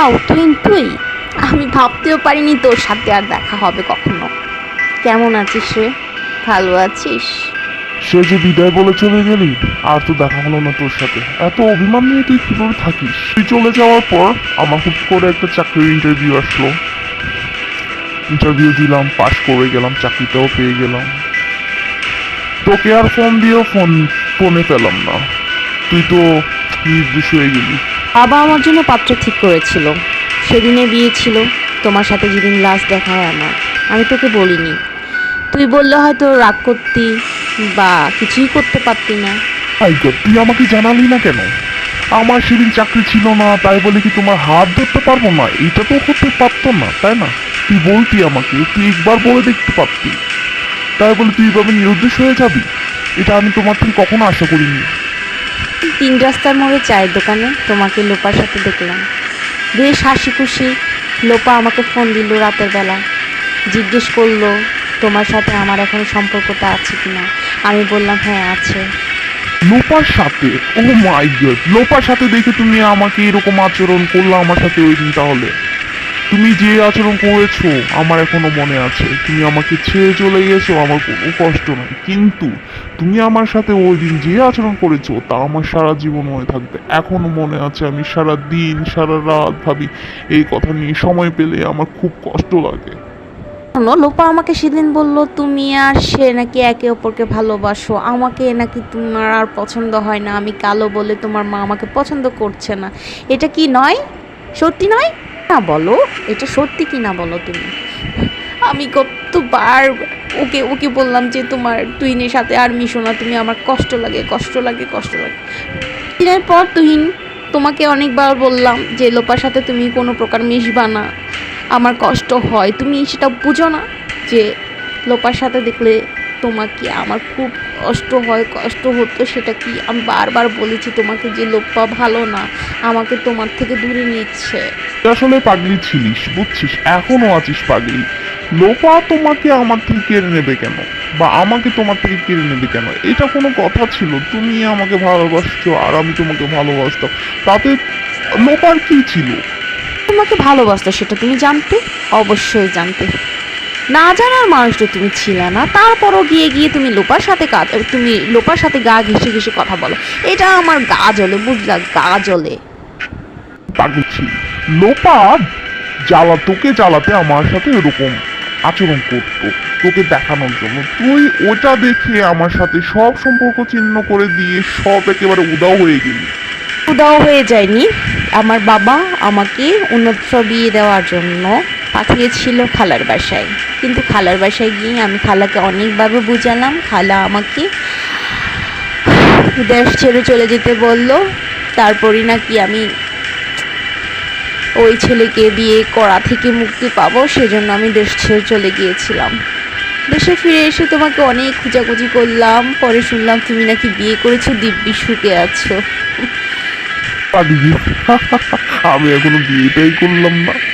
আও তুই? আমি ভাবতেও পারিনি তোর সাথে আর দেখা হবে কখনো। কেমন আছিস রে? ভালো আছিস? সে যে বিদায় বলে চলে গেলি, আর তো দেখা হলো না তোর সাথে। এত অভিমান নিয়ে তুই কীভাবে থাকিস? তুই চলে যাওয়ার পর আমার হুট করে একটা চাকরির ইন্টারভিউ আসলো। ইন্টারভিউ দিলাম পাশ করে গেলাম, চাকরিটাও পেয়ে গেলাম। তোকে আর ফোন দিয়েও ফোন ফোনে পেলাম না। তুই তো নির্দেশ হয়ে গেলি? বাবা আমার জন্য পাত্র ঠিক করেছিল। সেদিনে বিয়ে ছিল, তোমার সাথে যেদিন লাস্ট দেখা হয় আমার। আমি তোকে বলিনি। তুই বললে হয়তো রাগ করতি বা কিছুই করতে পারতি না। তুই আমাকে জানালি না কেন? আমার সেদিন চাকরি ছিল না, তাই বলে কি তোমার হাত ধরতে পারব না? এটা তো হতে পারতো না, তাই না? তুই বলতি আমাকে, তুই একবার বলে দেখতে পারতি। তাই বলে তুই এভাবে নিরুদ্দেশ হয়ে যাবি? এটা আমি তোমার থেকে কখনো আশা করিনি। তিন রাস্তার মোড়ে চায়ের দোকানে তোমাকে লোপার সাথে দেখলাম। বেশ হাসি খুশি লোপা আমাকে ফোন দিল রাতের বেলা। জিজ্ঞেস করল, তোমার সাথে আমার এখন সম্পর্কটা আছে কিনা? আমি বললাম হ্যাঁ আছে। লোপার সাথে? ও মাই গড লোপার সাথে দেখে তুমি আমাকে এরকম আচরণ করল আমার সাথে ওই দিন তাহলে? তুমি যে আচরণ করেছ, আমার এখনও মনে আছে। তুমি আমাকে ছেড়ে চলে গেছো, আমার কোনো কষ্ট নাই। কিন্তু তুমি আমার সাথে ওই দিন যে আচরণ করেছ, তা আমার সারা জীবন মনে থাকবে। এখনও মনে আছে আমি সারা দিন, সারা রাত ভাবি, এই কথা নিয়ে সময় পেলে আমার খুব কষ্ট লাগে। লোপা আমাকে সেদিন বলল, তুমি আর সে নাকি একে অপরকে ভালোবাসো। আমাকে নাকি তোমার আর পছন্দ হয় না। আমি কালো বলে তোমার মা আমাকে পছন্দ করছে না। এটা কি নয়? সত্যি নয়? না বলো? এটা সত্যি কি না বলো তুমি? আমি কতবার ওকে ওকে বললাম যে তোমার তুহিনের সাথে আর মিশো না, তুমি আমার কষ্ট লাগে কষ্ট লাগে কষ্ট লাগে। দিনের পর তুহিন, তোমাকে অনেকবার বললাম যে, লোপার সাথে তুমি কোনো প্রকার মিশবা না। আমার কষ্ট হয়। তুমি সেটা বুঝো না যে, লোপার সাথে দেখলে তোমাকে আমার খুব কষ্ট হয় কষ্ট হতো সেটা কি আমি বারবার বলেছি তোমাকে যে লোপা ভালো না আমাকে তোমার থেকে দূরে নিচ্ছে। তুই আসলে পাগলি ছিলিস বুঝছিস? এখনও আছিস পাগলি। লোপা তোমাকে আমার থেকে কেড়ে নেবে কেন? বা আমাকে তোমার থেকে কেড়ে নেবে কেন? এটা কোনো কথা ছিল? তুমি আমাকে ভালোবাসছো আর আমি তোমাকে ভালোবাসতাম। তাতে লোপার কি ছিল? তোমাকে ভালোবাসতো সেটা তুমি জানতে? অবশ্যই জানতে। না জানার মানুষ তো তুমি ছিলে না। তারপরও গিয়ে গিয়ে তুমি লোপার সাথে কাজ তুমি লোপার সাথে গা ঘেসে ঘেসে কথা বলো। এটা আমার গা জ্বলে বুঝলা? গা জ্বলে। পাগল ছিলি লোপা জ্বালা তোকে জ্বালাতে আমার সাথে এরকম আচরণ করতো তোকে দেখানোর জন্য। তুই ওটা দেখে আমার সাথে সব সম্পর্ক চিহ্ন করে দিয়ে সব একেবারে উদাও হয়ে গেলি। উদাও হয়ে যায়নি। আমার বাবা আমাকে অন্যত্র বিয়ে দেওয়ার জন্য পাঠিয়েছিল খালার বাসায়। কিন্তু খালার বাসায় গিয়ে আমি খালাকে অনেকভাবে বুঝালাম। খালা আমাকে দেশ ছেড়ে চলে যেতে বলল। তারপরই নাকি আমি ওই ছেলেকে বিয়ে করা থেকে মুক্তি পাবো, সেজন্য আমি দেশ ছেড়ে চলে গিয়েছিলাম। দেশে ফিরে এসে তোমাকে অনেক খোঁজাখুঁজি করলাম। পরে শুনলাম তুমি নাকি বিয়ে করেছ, দিব্যি সুখে আছো। আমি এখনও বিয়েটাই করলাম না।